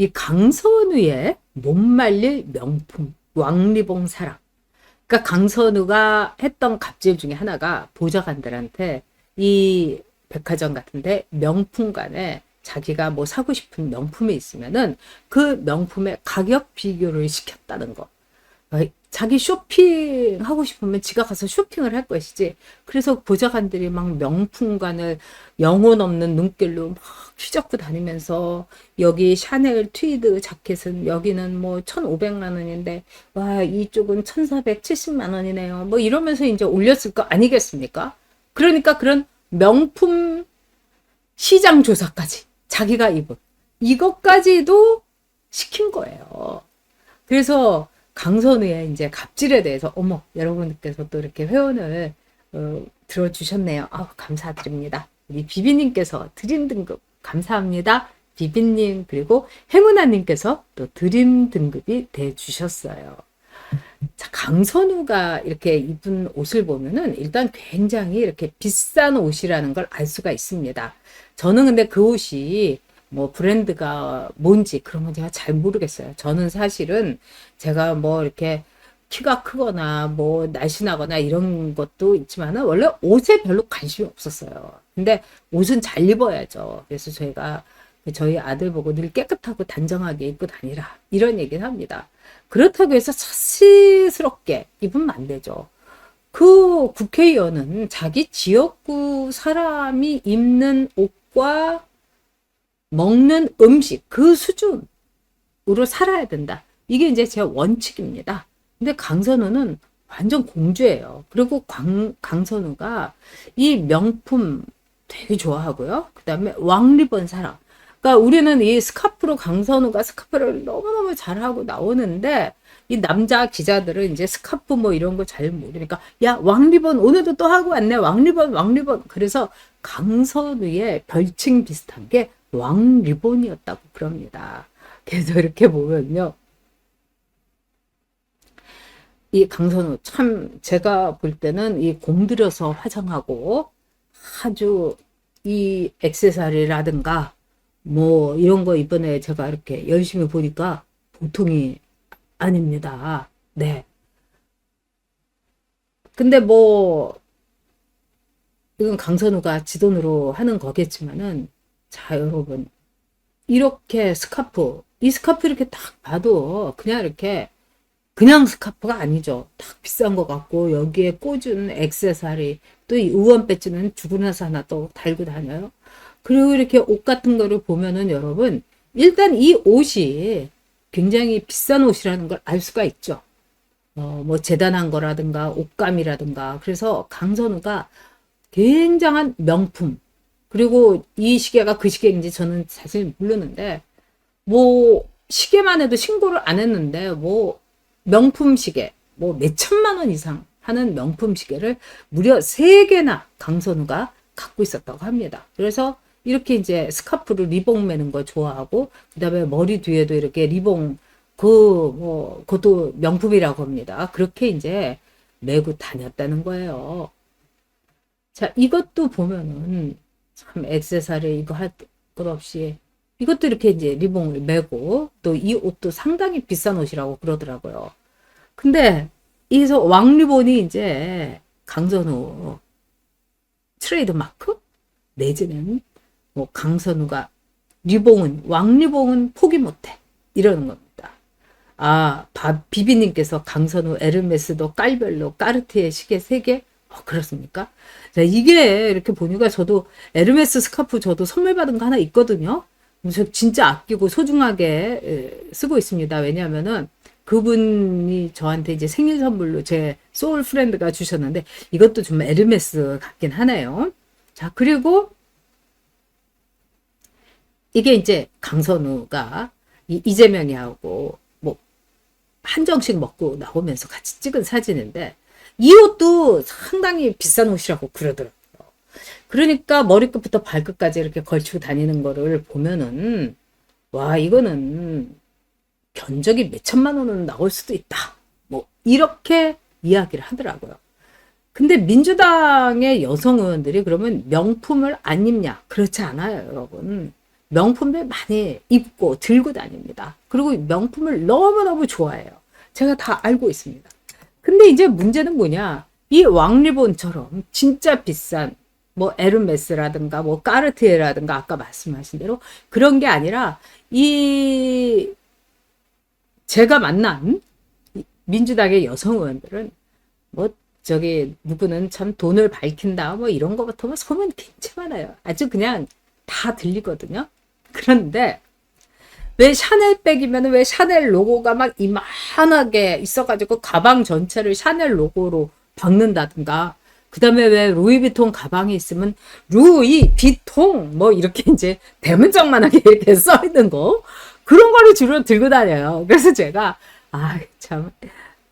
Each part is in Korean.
이 강선우의 못 말릴 명품 왕리봉 사랑. 그러니까 강선우가 했던 갑질 중에 하나가 보좌관들한테 이 백화점 같은데 명품관에 자기가 뭐 사고 싶은 명품이 있으면은 그 명품의 가격 비교를 시켰다는 거. 어, 자기 쇼핑 하고 싶으면 지가 가서 쇼핑을 할 것이지. 그래서 보좌관들이 막 명품관을 영혼 없는 눈길로 막 휘젓고 다니면서 여기 샤넬 트위드 자켓은 여기는 뭐 1,500만 원인데 와 이쪽은 1,470만 원이네요. 뭐 이러면서 이제 올렸을 거 아니겠습니까? 그러니까 그런 명품 시장 조사까지 자기가 입은 이것까지도 시킨 거예요. 그래서 강선우의 이제 갑질에 대해서 어머 여러분께서 또 이렇게 회원을 어, 들어주셨네요. 아 감사드립니다. 우리 비비님께서 드림 등급 감사합니다. 비비님 그리고 행운아님께서 또 드림 등급이 돼 주셨어요. 자, 강선우가 이렇게 입은 옷을 보면은 일단 굉장히 이렇게 비싼 옷이라는 걸 알 수가 있습니다. 저는 근데 그 옷이 뭐 브랜드가 뭔지 그런 건 제가 잘 모르겠어요. 저는 사실은 제가 뭐 이렇게 키가 크거나 뭐 날씬하거나 이런 것도 있지만은 원래 옷에 별로 관심이 없었어요. 근데 옷은 잘 입어야죠. 그래서 저희가 저희 아들 보고 늘 깨끗하고 단정하게 입고 다니라 이런 얘기를 합니다. 그렇다고 해서 사실스럽게 입으면 안 되죠. 그 국회의원은 자기 지역구 사람이 입는 옷과 먹는 음식 그 수준으로 살아야 된다. 이게 이제 제 원칙입니다. 근데 강선우는 완전 공주예요. 그리고 강, 강선우가 이 명품 되게 좋아하고요. 그 다음에 왕리본 사랑. 그러니까 우리는 이 스카프로 강선우가 스카프를 너무너무 잘하고 나오는데 이 남자 기자들은 이제 스카프 뭐 이런 거 잘 모르니까 야 왕리본 오늘도 또 하고 왔네 왕리본 왕리본 그래서 강선우의 별칭 비슷한 게 왕 리본이었다고 그럽니다. 그래서 이렇게 보면요. 이 강선우 참 제가 볼 때는 이 공들여서 화장하고 아주 이 액세서리라든가 뭐 이런 거 이번에 제가 이렇게 열심히 보니까 보통이 아닙니다. 네. 근데 뭐 이건 강선우가 지돈으로 하는 거겠지만은 자, 여러분. 이렇게 스카프, 이 스카프 이렇게 딱 봐도 그냥 이렇게 그냥 스카프가 아니죠. 딱 비싼 것 같고 여기에 꽂은 액세서리 또이 의원 배지는 죽으나서 하나 또 달고 다녀요. 그리고 이렇게 옷 같은 거를 보면은 여러분 일단 이 옷이 굉장히 비싼 옷이라는 걸 알 수가 있죠. 어, 뭐 재단한 거라든가 옷감이라든가 그래서 강선우가 굉장한 명품 그리고 이 시계가 그 시계인지 저는 사실 모르는데 뭐 시계만 해도 신고를 안 했는데 뭐 명품 시계 뭐 몇천만 원 이상 하는 명품 시계를 무려 세개나 강선우가 갖고 있었다고 합니다. 그래서 이렇게 이제 스카프를 리봉 매는 거 좋아하고 그다음에 머리 뒤에도 이렇게 리봉 그 뭐 그것도 명품이라고 합니다. 그렇게 이제 매고 다녔다는 거예요. 자, 이것도 보면은 참 액세서리 이거 할 것 없이 이것도 이렇게 이제 리봉을 매고 또 이 옷도 상당히 비싼 옷이라고 그러더라고요. 근데 이서 왕리본이 이제 강선우 트레이드 마크 내지는 뭐 강선우가 리봉은 왕리봉은 포기 못해 이러는 겁니다. 아 비비님께서 강선우 에르메스도 깔별로 까르티에 시계 3개 어, 그렇습니까? 자, 이게 이렇게 보니까 저도 에르메스 스카프 저도 선물 받은 거 하나 있거든요. 저 진짜 아끼고 소중하게 쓰고 있습니다. 왜냐하면은 그분이 저한테 이제 생일 선물로 제 소울 프렌드가 주셨는데 이것도 좀 에르메스 같긴 하네요. 자, 그리고 이게 이제 강선우가 이재명이하고 뭐 한정식 먹고 나오면서 같이 찍은 사진인데 이 옷도 상당히 비싼 옷이라고 그러더라고요. 그러니까 머리끝부터 발끝까지 이렇게 걸치고 다니는 거를 보면은 와 이거는 견적이 몇 천만 원은 나올 수도 있다. 뭐 이렇게 이야기를 하더라고요. 근데 민주당의 여성 의원들이 그러면 명품을 안 입냐? 그렇지 않아요, 여러분. 명품들 많이 입고 들고 다닙니다. 그리고 명품을 너무너무 좋아해요. 제가 다 알고 있습니다. 근데 이제 문제는 뭐냐? 이 왕리본처럼 진짜 비싼 뭐 에르메스라든가 뭐 까르티에라든가 아까 말씀하신 대로 그런 게 아니라 이 제가 만난 민주당의 여성 의원들은 뭐 저기 누구는 참 돈을 밝힌다 뭐 이런 거부터 뭐 소문 굉장히 많아요. 아주 그냥 다 들리거든요. 그런데 왜 샤넬백이면 왜 샤넬 로고가 막 이만하게 있어가지고 가방 전체를 샤넬 로고로 박는다든가 그 다음에 왜 루이비통 가방이 있으면 루이비통 뭐 이렇게 이제 대문짝만하게 이렇게 써 있는 거 그런 거를 주로 들고 다녀요. 그래서 제가 아 참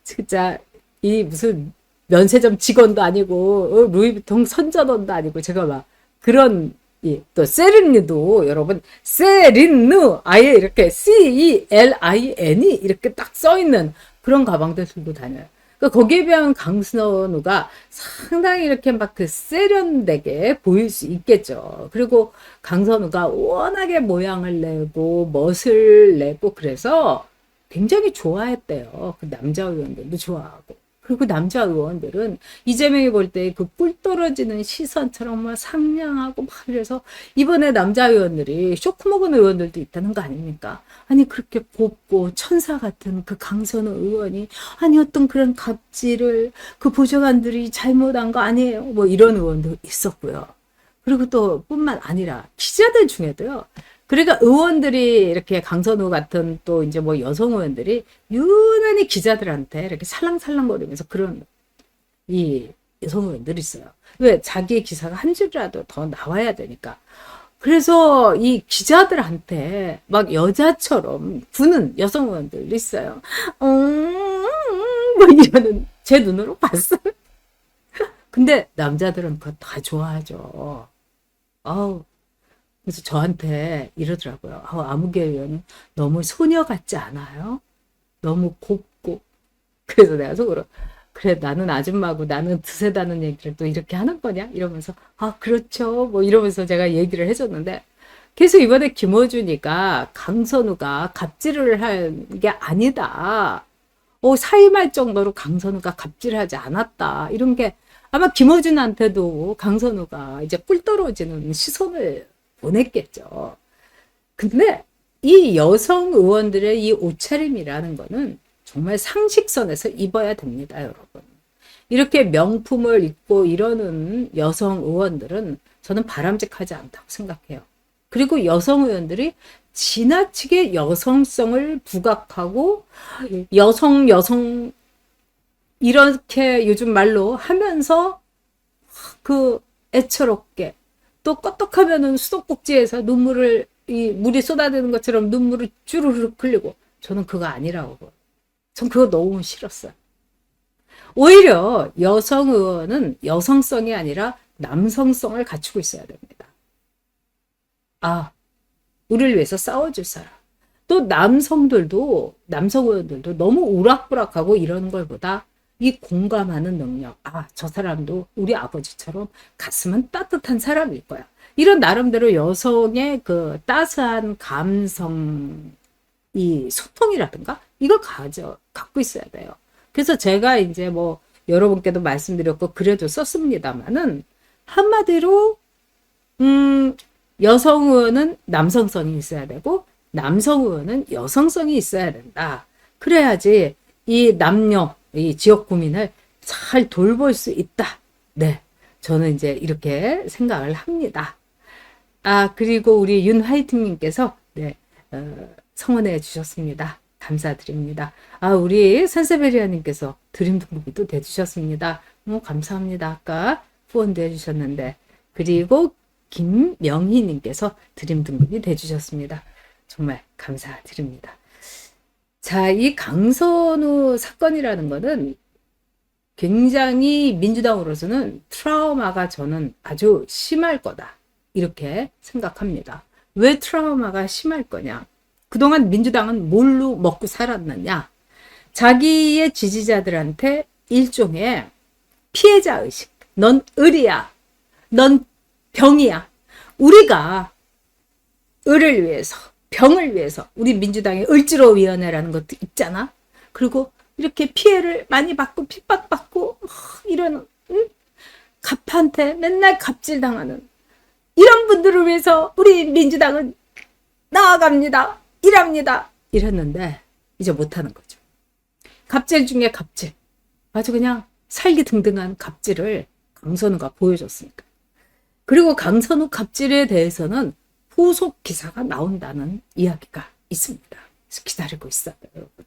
진짜 이 무슨 면세점 직원도 아니고 어, 루이비통 선전원도 아니고 제가 막 그런 예, 또 세린느도 여러분 세린느 아예 이렇게 C E L I N이 이렇게 딱 써 있는 그런 가방들 들고 다녀요. 그러니까 거기에 비하면 강선우가 상당히 이렇게 막 그 세련되게 보일 수 있겠죠. 그리고 강선우가 워낙에 모양을 내고 멋을 내고 그래서 굉장히 좋아했대요. 그 남자 의원들도 좋아하고. 그리고 남자 의원들은 이재명이 볼 때그꿀 떨어지는 시선처럼 막 상냥하고 막 그래서 이번에 남자 의원들이 쇼크 먹은 의원들도 있다는 거 아닙니까? 아니 그렇게 곱고 천사 같은 그 강선우 의원이 아니 어떤 그런 갑질을 그 보좌관들이 잘못한 거 아니에요? 뭐 이런 의원도 있었고요. 그리고 또 뿐만 아니라 기자들 중에도요. 그러니까 의원들이 이렇게 강선우 같은 또 이제 뭐 여성 의원들이 유난히 기자들한테 이렇게 살랑살랑거리면서 그런 이 여성 의원들이 있어요. 왜 자기의 기사가 한 줄이라도 더 나와야 되니까. 그래서 이 기자들한테 막 여자처럼 구는 여성 의원들 있어요. 음, 뭐 이러는 제 눈으로 봤어요. 근데 남자들은 그거 다 좋아하죠. 아우 그래서 저한테 이러더라고요. 아, 아무개 의원은 너무 소녀 같지 않아요? 너무 곱고. 그래서 내가 속으로 그래 나는 아줌마고 나는 드세다는 얘기를 또 이렇게 하는 거냐? 이러면서 아 그렇죠. 뭐 이러면서 제가 얘기를 해줬는데 계속 이번에 김어준이가 강선우가 갑질을 한 게 아니다. 어, 사임할 정도로 강선우가 갑질하지 않았다. 이런 게 아마 김어준한테도 강선우가 이제 꿀 떨어지는 시선을 보냈겠죠. 근데 이 여성 의원들의 이 옷차림이라는 거는 정말 상식선에서 입어야 됩니다, 여러분. 이렇게 명품을 입고 이러는 여성 의원들은 저는 바람직하지 않다고 생각해요. 그리고 여성 의원들이 지나치게 여성성을 부각하고 여성 여성 이렇게 요즘 말로 하면서 그 애처롭게 또 껐떡하면은 수도꼭지에서 눈물을 이 물이 쏟아지는 것처럼 눈물을 주르륵 흘리고 저는 그거 아니라고 전 그거 너무 싫었어요. 오히려 여성 의원은 여성성이 아니라 남성성을 갖추고 있어야 됩니다. 아, 우리를 위해서 싸워줄 사람. 또 남성들도 남성 의원들도 너무 우락부락하고 이러는 걸보다 이 공감하는 능력. 아, 저 사람도 우리 아버지처럼 가슴은 따뜻한 사람일 거야. 이런 나름대로 여성의 그 따스한 감성, 이 소통이라든가 이걸 가져, 갖고 있어야 돼요. 그래서 제가 이제 뭐 여러분께도 말씀드렸고 그래도 썼습니다만은 한마디로 음, 여성 의원은 남성성이 있어야 되고 남성 의원은 여성성이 있어야 된다. 그래야지 이 남녀 이 지역 구민을 잘 돌볼 수 있다. 네. 저는 이제 이렇게 생각을 합니다. 아, 그리고 우리 윤화이팅님께서, 네, 어, 성원해 주셨습니다. 감사드립니다. 아, 우리 산세베리아님께서 드림 등급도 대주셨습니다. 뭐, 감사합니다. 아까 후원도 해주셨는데. 그리고 김명희님께서 드림 등급이 대주셨습니다. 정말 감사드립니다. 자, 이 강선우 사건이라는 거는 굉장히 민주당으로서는 트라우마가 저는 아주 심할 거다. 이렇게 생각합니다. 왜 트라우마가 심할 거냐? 그동안 민주당은 뭘로 먹고 살았느냐? 자기의 지지자들한테 일종의 피해자 의식. 넌 을이야. 넌 병이야. 우리가 을을 위해서, 병을 위해서 우리 민주당의 을지로 위원회라는 것도 있잖아. 그리고 이렇게 피해를 많이 받고 핍박받고 막 이런 응? 갑한테 맨날 갑질당하는 이런 분들을 위해서 우리 민주당은 나아갑니다. 일합니다. 이랬는데 이제 못하는 거죠. 갑질 중에 갑질. 아주 그냥 살기 등등한 갑질을 강선우가 보여줬으니까. 그리고 강선우 갑질에 대해서는 후속 기사가 나온다는 이야기가 있습니다. 그래서 기다리고 있어요, 여러분.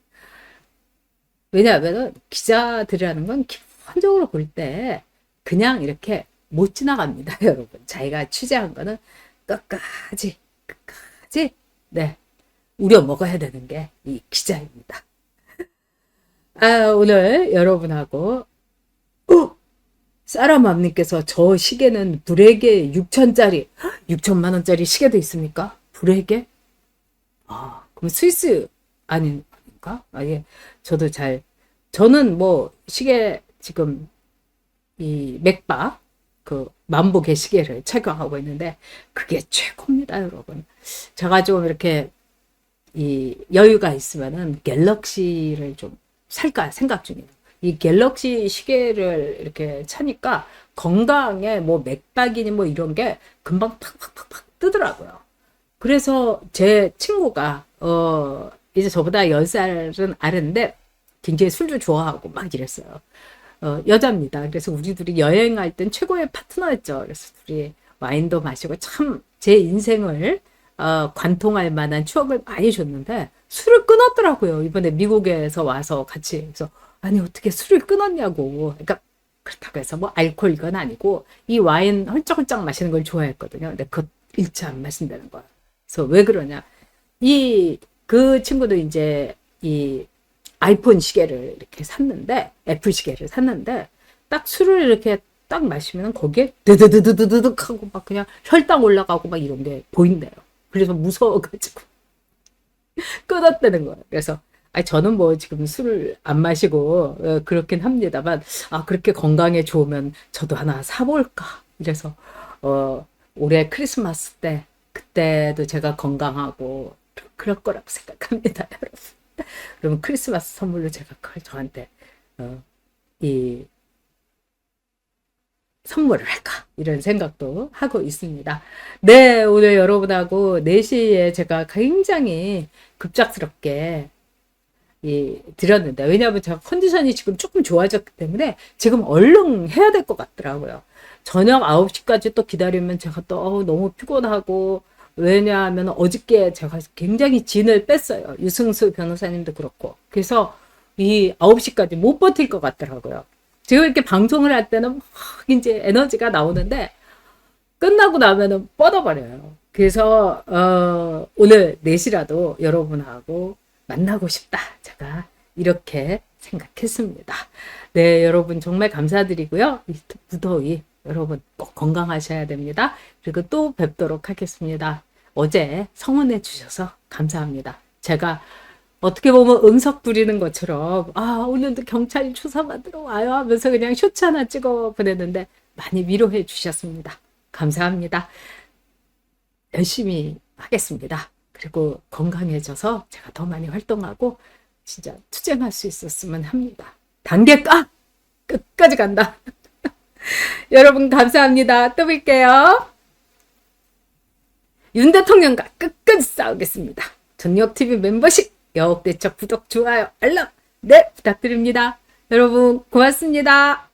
왜냐하면 기자들이라는 건 기본적으로 볼 때 그냥 이렇게 못 지나갑니다, 여러분. 자기가 취재한 거는 끝까지, 끝까지, 네, 우려 먹어야 되는 게 이 기자입니다. 아, 오늘 여러분하고, 어! 사라맘님께서 저 시계는 불에게 6천짜리, 6천만 원짜리 시계도 있습니까? 불에게? 아, 그럼 스위스 아닌, 아닌가? 아, 예. 저도 잘, 저는 뭐, 시계 지금, 이 맥바, 그, 만복의 시계를 착용하고 있는데, 그게 최고입니다, 여러분. 제가 좀 이렇게, 이 여유가 있으면은 갤럭시를 좀 살까 생각 중이에요. 이 갤럭시 시계를 이렇게 차니까 건강에 뭐 맥박이니 뭐 이런 게 금방 팍팍팍팍 뜨더라고요. 그래서 제 친구가 어 이제 저보다 10살은 아래인데 굉장히 술도 좋아하고 막 이랬어요. 어 여자입니다. 그래서 우리 둘이 여행할 땐 최고의 파트너였죠. 그래서 둘이 와인도 마시고 참 제 인생을 어, 관통할 만한 추억을 많이 줬는데 술을 끊었더라고요. 이번에 미국에서 와서 같이 그래서 아니 어떻게 술을 끊었냐고. 그러니까 그렇다고 해서 뭐 알코올 이건 아니고 이 와인 헐쩍헐쩍 마시는 걸 좋아했거든요. 근데 그것 일체 안 마신다는 거야. 그래서 왜 그러냐? 이 그 친구도 이제 이 아이폰 시계를 이렇게 샀는데 애플 시계를 샀는데 딱 술을 이렇게 딱 마시면 거기에 드드드드드득 하고 막 그냥 혈당 올라가고 막 이런 게 보인대요. 그래서 무서워가지고 끊었다는 거예요. 그래서 아니 저는 뭐 지금 술을 안 마시고 어, 그렇긴 합니다만 아 그렇게 건강에 좋으면 저도 하나 사볼까? 이래서 어 올해 크리스마스 때 그때도 제가 건강하고 그럴 거라고 생각합니다 여러분. 그러면 크리스마스 선물로 제가 그걸 저한테 어, 이 선물을 할까? 이런 생각도 하고 있습니다. 네 오늘 여러분하고 4시에 제가 굉장히 급작스럽게 이 드렸는데 왜냐하면 제가 컨디션이 지금 조금 좋아졌기 때문에 지금 얼른 해야 될 것 같더라고요. 저녁 9시까지 또 기다리면 제가 또 어우, 너무 피곤하고 왜냐하면 어저께 제가 굉장히 진을 뺐어요. 유승수 변호사님도 그렇고 그래서 이 9시까지 못 버틸 것 같더라고요. 지금 이렇게 방송을 할 때는 막 이제 에너지가 나오는데 끝나고 나면은 뻗어버려요. 그래서 어, 오늘 4시라도 여러분하고 만나고 싶다. 제가 이렇게 생각했습니다. 네, 여러분 정말 감사드리고요. 이 무더위 여러분 꼭 건강하셔야 됩니다. 그리고 또 뵙도록 하겠습니다. 어제 성원해 주셔서 감사합니다. 제가 어떻게 보면 응석 부리는 것처럼 아 오늘도 경찰이 조사받으러 와요 하면서 그냥 쇼츠 하나 찍어 보냈는데 많이 위로해 주셨습니다. 감사합니다. 열심히 하겠습니다. 그리고 건강해져서 제가 더 많이 활동하고 진짜 투쟁할 수 있었으면 합니다. 단계 까 끝까지 간다. 여러분 감사합니다. 또 뵐게요. 윤 대통령과 끝까지 싸우겠습니다. 전역TV 멤버십 여옥대처 구독, 좋아요, 알람 네 부탁드립니다. 여러분 고맙습니다.